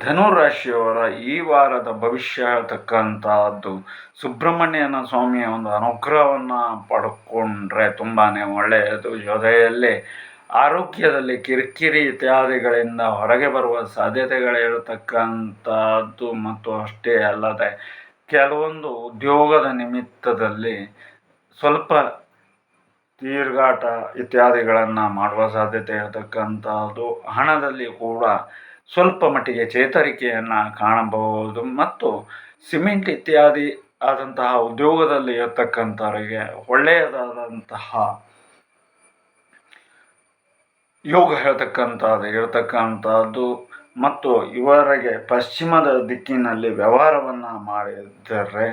ಧನುರಾಶಿಯವರ ಈ ವಾರದ ಭವಿಷ್ಯ ಹೇಳ್ತಕ್ಕಂಥದ್ದು ಸುಬ್ರಹ್ಮಣ್ಯನ ಸ್ವಾಮಿಯ ಒಂದು ಅನುಗ್ರಹವನ್ನು ಪಡ್ಕೊಂಡ್ರೆ ತುಂಬಾ ಒಳ್ಳೆಯದು. ಜೊತೆಯಲ್ಲಿ ಆರೋಗ್ಯದಲ್ಲಿ ಕಿರಿಕಿರಿ ಇತ್ಯಾದಿಗಳಿಂದ ಹೊರಗೆ ಬರುವ ಸಾಧ್ಯತೆಗಳಿರತಕ್ಕಂಥದ್ದು ಮತ್ತು ಅಷ್ಟೇ ಅಲ್ಲದೆ ಕೆಲವೊಂದು ಉದ್ಯೋಗದ ನಿಮಿತ್ತದಲ್ಲಿ ಸ್ವಲ್ಪ ತೀರ್ಗಾಟ ಇತ್ಯಾದಿಗಳನ್ನು ಮಾಡುವ ಸಾಧ್ಯತೆ ಇರತಕ್ಕಂಥದ್ದು. ಹಣದಲ್ಲಿ ಕೂಡ ಸ್ವಲ್ಪ ಮಟ್ಟಿಗೆ ಚೇತರಿಕೆಯನ್ನು ಕಾಣಬಹುದು ಮತ್ತು ಸಿಮೆಂಟ್ ಇತ್ಯಾದಿ ಆದಂತಹ ಉದ್ಯೋಗದಲ್ಲಿ ಇರತಕ್ಕಂಥವರಿಗೆ ಒಳ್ಳೆಯದಾದಂತಹ ಯೋಗ ಹೇಳ್ತಕ್ಕಂಥದ್ದು, ಇರತಕ್ಕಂಥದ್ದು ಮತ್ತು ಇವರಿಗೆ ಪಶ್ಚಿಮದ ದಿಕ್ಕಿನಲ್ಲಿ ವ್ಯವಹಾರವನ್ನು ಮಾಡಿದರೆ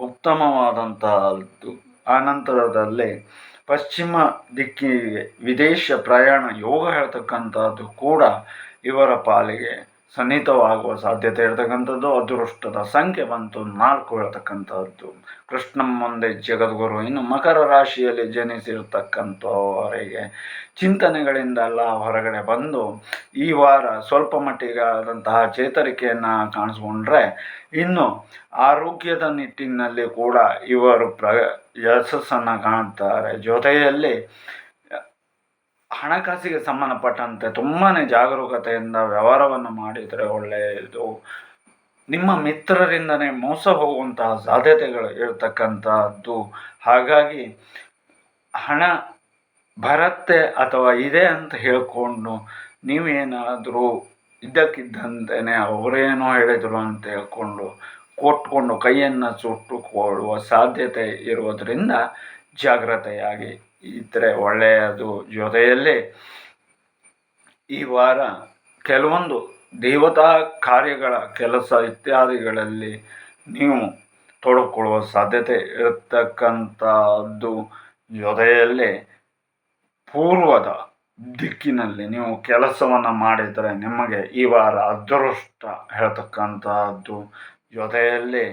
ಉತ್ತಮವಾದಂತಹದ್ದು ಆನಂತರದಲ್ಲಿ ಪಶ್ಚಿಮ ದಿಕ್ಕಿಗೆ ವಿದೇಶ ಪ್ರಯಾಣ ಯೋಗ ಹೇಳ್ತಕ್ಕಂಥದ್ದು ಕೂಡ ಇವರ ಪಾಲಿಗೆ ಸನ್ನಿಹಿತವಾಗುವ ಸಾಧ್ಯತೆ ಇರತಕ್ಕಂಥದ್ದು, ಅದೃಷ್ಟದ ಸಂಖ್ಯೆ ಬಂತು, ನಾಲ್ಕು ಹೇಳ್ತಕ್ಕಂಥದ್ದು ಕೃಷ್ಣ ಮುಂದೆ ಜಗದ್ಗುರು, ಇನ್ನು ಮಕರ ರಾಶಿಯಲ್ಲಿ ಜನಿಸಿರ್ತಕ್ಕಂಥವರಿಗೆ ಚಿಂತನೆಗಳಿಂದೆಲ್ಲ ಹೊರಗಡೆ ಬಂದು, ಈ ವಾರ ಸ್ವಲ್ಪ ಮಟ್ಟಿಗೆ ಆದಂತಹ ಚೇತರಿಕೆಯನ್ನು ಕಾಣಿಸ್ಕೊಂಡ್ರೆ, ಇನ್ನು ಆರೋಗ್ಯದ ನಿಟ್ಟಿನಲ್ಲಿ ಕೂಡ ಇವರು ಪ್ರ, ಯಶಸ್ಸನ್ನು ಕಾಣ್ತಾರೆ. ಜೊತೆಯಲ್ಲಿ ಹಣಕಾಸಿಗೆ ಸಂಬಂಧಪಟ್ಟಂತೆ ತುಂಬಾ ಜಾಗರೂಕತೆಯಿಂದ ವ್ಯವಹಾರವನ್ನು ಮಾಡಿದರೆ ಒಳ್ಳೆಯದು ನಿಮ್ಮ ಮಿತ್ರರಿಂದನೇ ಮೋಸ ಹೋಗುವಂತಹ ಸಾಧ್ಯತೆಗಳು ಇರತಕ್ಕಂಥದ್ದು. ಹಾಗಾಗಿ ಹಣ ಬರತ್ತೆ ಅಥವಾ ಇದೆ ಅಂತ ಹೇಳಿಕೊಂಡು ನೀವೇನಾದರೂ ಇದ್ದಕ್ಕಿದ್ದಂತೆಯೇ ಅವರೇನೋ ಹೇಳಿದರು ಅಂತ ಹೇಳ್ಕೊಂಡು ಕೊಟ್ಕೊಂಡು ಕೈಯನ್ನು ಸುಟ್ಟುಕೊಳ್ಳುವ ಸಾಧ್ಯತೆ ಇರುವುದರಿಂದ ಜಾಗ್ರತೆಯಾಗಿ ಇದ್ದರೆ ಒಳ್ಳೆಯದು ಜೊತೆಯಲ್ಲಿ ಈ ವಾರ ಕೆಲವೊಂದು ದೇವತಾ ಕಾರ್ಯಗಳ ಕೆಲಸ ಇತ್ಯಾದಿಗಳಲ್ಲಿ ನೀವು ತೊಡಕೊಳ್ಳುವ ಸಾಧ್ಯತೆ ಇರತಕ್ಕಂಥದ್ದು. ಜೊತೆಯಲ್ಲಿ ಪೂರ್ವದ ದಿಕ್ಕಿನಲ್ಲಿ ನೀವು ಕೆಲಸವನ್ನು ಮಾಡಿದರೆ ನಿಮಗೆ ಈ ವಾರ ಅದೃಷ್ಟ ಹೇಳ್ತಕ್ಕಂಥದ್ದು. ಜೊತೆಯಲ್ಲಿ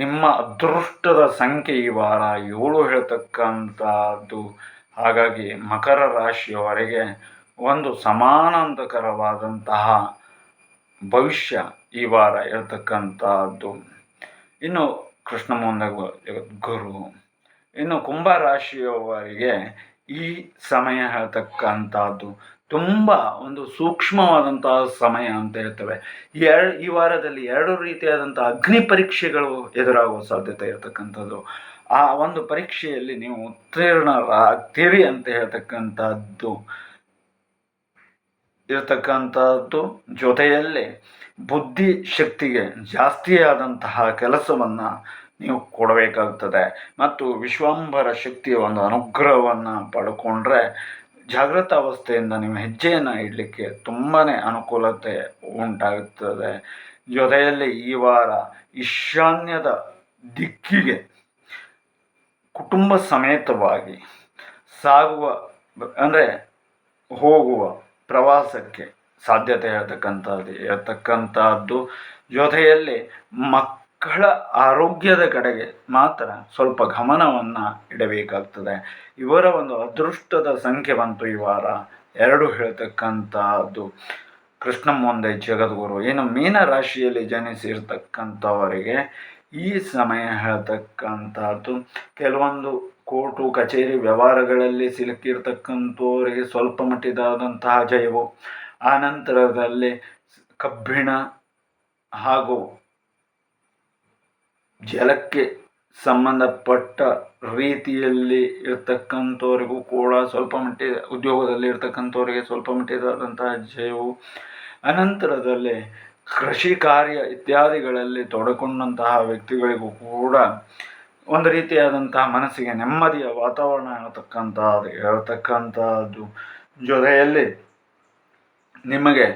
ನಿಮ್ಮ ಅದೃಷ್ಟದ ಸಂಖ್ಯೆ ಈ ವಾರ ಏಳು ಹೇಳ್ತಕ್ಕಂಥದ್ದು. ಹಾಗಾಗಿ ಮಕರ ರಾಶಿಯವರೆಗೆ ಒಂದು ಸಮಾನಾಂತಕರವಾದಂತಹ ಭವಿಷ್ಯ ಈ ವಾರ ಇರತಕ್ಕಂಥದ್ದು ಇನ್ನು ಕೃಷ್ಣ ಮುಂದ ಗುರು ಇನ್ನು ಕುಂಭ ರಾಶಿಯವರಿಗೆ ಈ ಸಮಯ ಹೇಳ್ತಕ್ಕಂಥದ್ದು. ತುಂಬ ಒಂದು ಸೂಕ್ಷ್ಮವಾದಂತಹ ಸಮಯ ಅಂತ ಹೇಳ್ತೇವೆ ಎರಡು, ಈ ವಾರದಲ್ಲಿ ಎರಡು ರೀತಿಯಾದಂಥ ಅಗ್ನಿ ಪರೀಕ್ಷೆಗಳು ಎದುರಾಗುವ ಸಾಧ್ಯತೆ ಇರತಕ್ಕಂಥದ್ದು. ಆ ಒಂದು ಪರೀಕ್ಷೆಯಲ್ಲಿ ನೀವು ಉತ್ತೀರ್ಣರಾಗ್ತೀರಿ ಅಂತ ಹೇಳ್ತಕ್ಕಂಥದ್ದು ಇರತಕ್ಕಂಥದ್ದು. ಜೊತೆಯಲ್ಲಿ ಬುದ್ಧಿ ಶಕ್ತಿಗೆ ಜಾಸ್ತಿಯಾದಂತಹ ಕೆಲಸವನ್ನು ನೀವು ಕೊಡಬೇಕಾಗ್ತದೆ. ಮತ್ತು ವಿಶ್ವಂಬರ ಶಕ್ತಿಯ ಒಂದು ಅನುಗ್ರಹವನ್ನು ಪಡ್ಕೊಂಡ್ರೆ ಜಾಗೃತ ಅವಸ್ಥೆಯಿಂದ ನಿಮ್ಮ ಹೆಜ್ಜೆಯನ್ನು ಇಡಲಿಕ್ಕೆ ತುಂಬಾ ಅನುಕೂಲತೆ ಉಂಟಾಗುತ್ತದೆ. ಜೊತೆಯಲ್ಲಿ ಈ ವಾರ ಈಶಾನ್ಯದ ದಿಕ್ಕಿಗೆ ಕುಟುಂಬ ಸಮೇತವಾಗಿ ಸಾಗುವ, ಅಂದರೆ ಹೋಗುವ ಪ್ರವಾಸಕ್ಕೆ ಸಾಧ್ಯತೆ ಇರತಕ್ಕಂಥದ್ದು ಇರತಕ್ಕಂಥದ್ದು ಜೊತೆಯಲ್ಲಿ ಮಕ್ಕಳ ಆರೋಗ್ಯದ ಕಡೆಗೆ ಮಾತ್ರ ಸ್ವಲ್ಪ ಗಮನವನ್ನು ಇಡಬೇಕಾಗ್ತದೆ. ಇವರ ಒಂದು ಅದೃಷ್ಟದ ಸಂಖ್ಯೆ ಬಂತು ಈ ವಾರ. ಎರಡು ಹೇಳ್ತಕ್ಕಂಥದ್ದು. ಕೃಷ್ಣ ಮುಂದೆ ಜಗದ್ಗುರು. ಏನು ಮೀನ ರಾಶಿಯಲ್ಲಿ ಜನಿಸಿರ್ತಕ್ಕಂಥವರಿಗೆ ಈ ಸಮಯ ಹೇಳ್ತಕ್ಕಂಥದ್ದು. ಕೆಲವೊಂದು ಕೋರ್ಟು, ಕಚೇರಿ ವ್ಯವಹಾರಗಳಲ್ಲಿ ಸಿಲುಕಿರ್ತಕ್ಕಂಥವರಿಗೆ ಸ್ವಲ್ಪ ಮಟ್ಟಿದಾದಂತಹ ಜಯವು. ಆನಂತರದಲ್ಲಿ ಕಬ್ಬಿಣ ಹಾಗೂ ಜಲಕ್ಕೆ ಸಂಬಂಧಪಟ್ಟ ರೀತಿಯಲ್ಲಿ ಇರ್ತಕ್ಕಂಥವ್ರಿಗೂ ಕೂಡ ಸ್ವಲ್ಪ ಮಟ್ಟಿಗೆ, ಉದ್ಯೋಗದಲ್ಲಿ ಇರ್ತಕ್ಕಂಥವ್ರಿಗೆ ಸ್ವಲ್ಪ ಮಟ್ಟಿದಾದಂತಹ ಜಯವು ಅನಂತರದಲ್ಲಿ ಕೃಷಿ ಕಾರ್ಯ ಇತ್ಯಾದಿಗಳಲ್ಲಿ ತೊಡಕೊಂಡಂತಹ ವ್ಯಕ್ತಿಗಳಿಗೂ ಕೂಡ ಒಂದು ರೀತಿಯಾದಂತಹ ಮನಸ್ಸಿಗೆ ನೆಮ್ಮದಿಯ ವಾತಾವರಣ ಇರತಕ್ಕಂತಹದ್ದು ಇರತಕ್ಕಂತಹದ್ದು ಜೊತೆಯಲ್ಲಿ ನಿಮಗೆ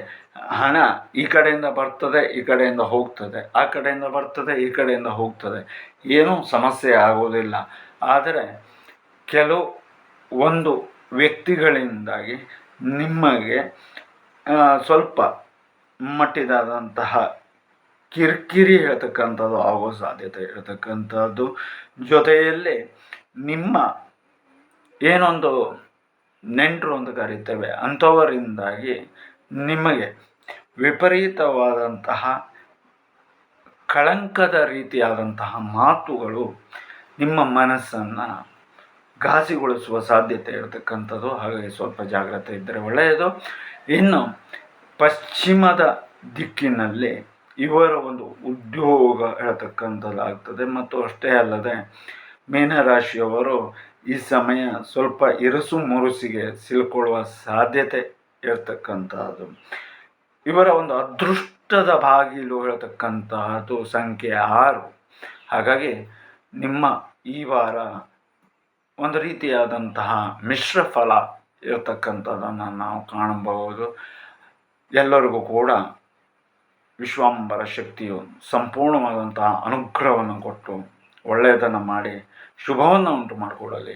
ಹಣ ಈ ಕಡೆಯಿಂದ ಬರ್ತದೆ, ಈ ಕಡೆಯಿಂದ ಹೋಗ್ತದೆ, ಆ ಕಡೆಯಿಂದ ಬರ್ತದೆ, ಈ ಕಡೆಯಿಂದ ಹೋಗ್ತದೆ. ಏನೂ ಸಮಸ್ಯೆ ಆಗೋದಿಲ್ಲ. ಆದರೆ ಕೆಲವು ಒಂದು ವ್ಯಕ್ತಿಗಳಿಂದಾಗಿ ನಿಮಗೆ ಸ್ವಲ್ಪ ಮಟ್ಟಿದಾದಂತಹ ಕಿರಿಕಿರಿ ಹೇಳ್ತಕ್ಕಂಥದ್ದು ಆಗೋ ಸಾಧ್ಯತೆ ಇರತಕ್ಕಂಥದ್ದು. ಜೊತೆಯಲ್ಲಿ ನಿಮ್ಮ ಏನೊಂದು ನೆಂಟರು ಅಂತ ಕರಿತೇವೆ, ಅಂಥವರಿಂದಾಗಿ ನಿಮಗೆ ವಿಪರೀತವಾದಂತಹ ಕಳಂಕದ ರೀತಿಯಾದಂತಹ ಮಾತುಗಳು ನಿಮ್ಮ ಮನಸ್ಸನ್ನು ಘಾಸಿಗೊಳಿಸುವ ಸಾಧ್ಯತೆ ಇರತಕ್ಕಂಥದ್ದು. ಹಾಗಾಗಿ ಸ್ವಲ್ಪ ಜಾಗ್ರತೆ ಇದ್ದರೆ ಒಳ್ಳೆಯದು. ಇನ್ನು ಪಶ್ಚಿಮದ ದಿಕ್ಕಿನಲ್ಲಿ ಇವರ ಒಂದು ಉದ್ಯೋಗ ಹೇಳ್ತಕ್ಕಂಥದ್ದಾಗ್ತದೆ ಮತ್ತು ಅಷ್ಟೇ ಅಲ್ಲದೆ ಮೀನರಾಶಿಯವರು ಈ ಸಮಯ ಸ್ವಲ್ಪ ಇರಸು ಮುರುಸಿಗೆ ಸಿಲುಕೊಳ್ಳುವ ಸಾಧ್ಯತೆ ಇರತಕ್ಕಂತಹದ್ದು ಇವರ ಒಂದು ಅದೃಷ್ಟದ ಬಾಗಿಲು ಹೇಳ್ತಕ್ಕಂತಹದ್ದು ಸಂಖ್ಯೆ ಆರು. ಹಾಗಾಗಿ ನಿಮ್ಮ ಈ ವಾರ ಒಂದು ರೀತಿಯಾದಂತಹ ಮಿಶ್ರ ಫಲ ಇರತಕ್ಕಂಥದ್ದನ್ನು ನಾವು ಕಾಣಬಹುದು. ಎಲ್ಲರಿಗೂ ಕೂಡ ವಿಶ್ವಾಂಬರ ಶಕ್ತಿಯು ಸಂಪೂರ್ಣವಾದಂತಹ ಅನುಗ್ರಹವನ್ನು ಕೊಟ್ಟು ಒಳ್ಳೆಯದನ್ನು ಮಾಡಿ ಶುಭವನ್ನು ಉಂಟು ಮಾಡಿಕೊಡಲಿ